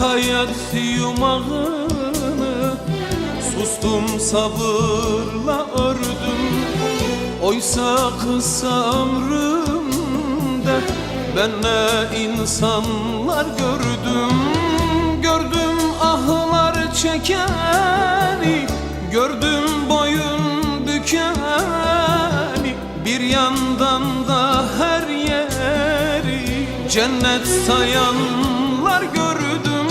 hayat yumağını Sustum sabırla ördüm. Oysa kısa ömrümde Ben ne insanlar gördüm. Gördüm ahlar çekeni Gördüm boyun bükeni. Bir yandan da her yeri Cennet sayanlar gördüm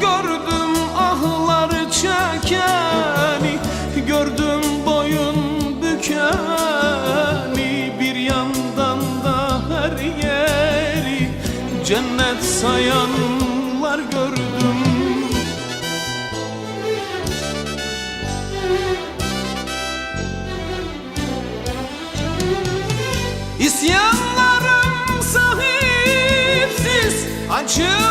Gördüm ahlar çekeni. Gördüm boyun bükeni Bir yandan da her yeri. Cennet sayanlar gördüm. İsyanlarım sahipsiz Acılarım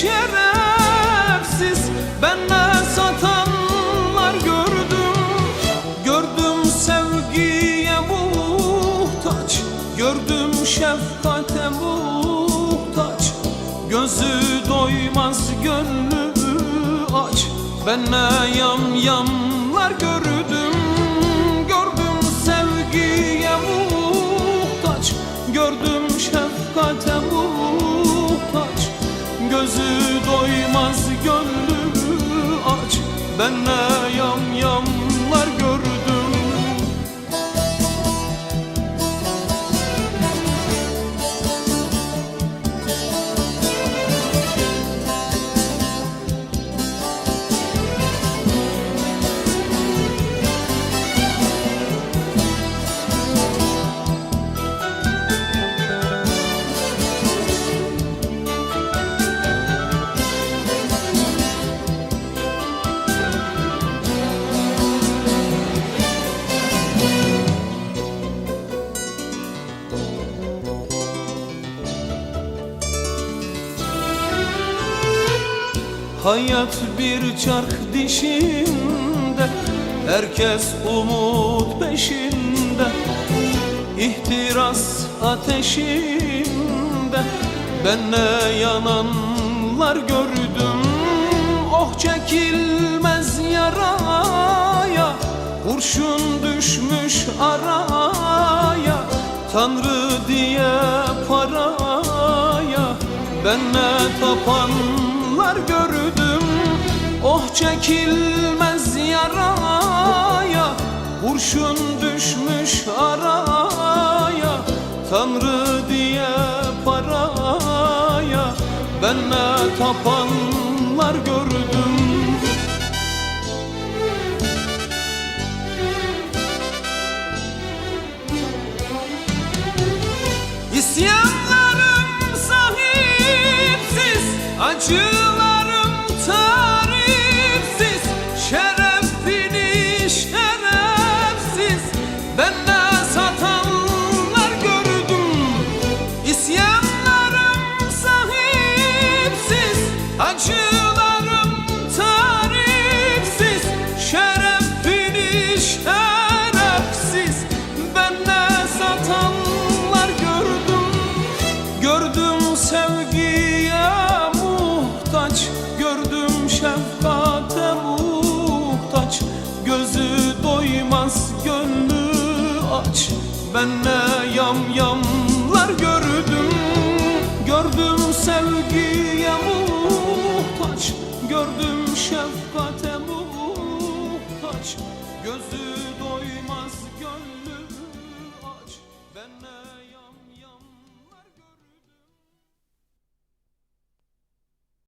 şerefsiz. Bende satanlar gördüm. Gördüm sevgiye muhtaç. Gördüm şefkate muhtaç. Gözü doymaz gönlü aç. Ben ne yam Gözü doymaz gönlü aç. Ben ne yam yamlar Hayat bir çark dişinde Herkes umut peşinde. İhtiras ateşinde Ben ne yananlar gördüm. Oh çekilmez yaraya Kurşun düşmüş araya. Tanrı diye paraya Ben ne tapanlar gördüm. Oh çekilmez yaraya Kurşun düşmüş araya. Tanrı diye paraya Ben ne tapanlar you Gözü doymaz gönlü aç. Ben ne yam yamlar gördüm Gördüm sevgiye muhtaç. Gördüm şefkate muhtaç. Gözü doymaz gönlü aç. Ben ne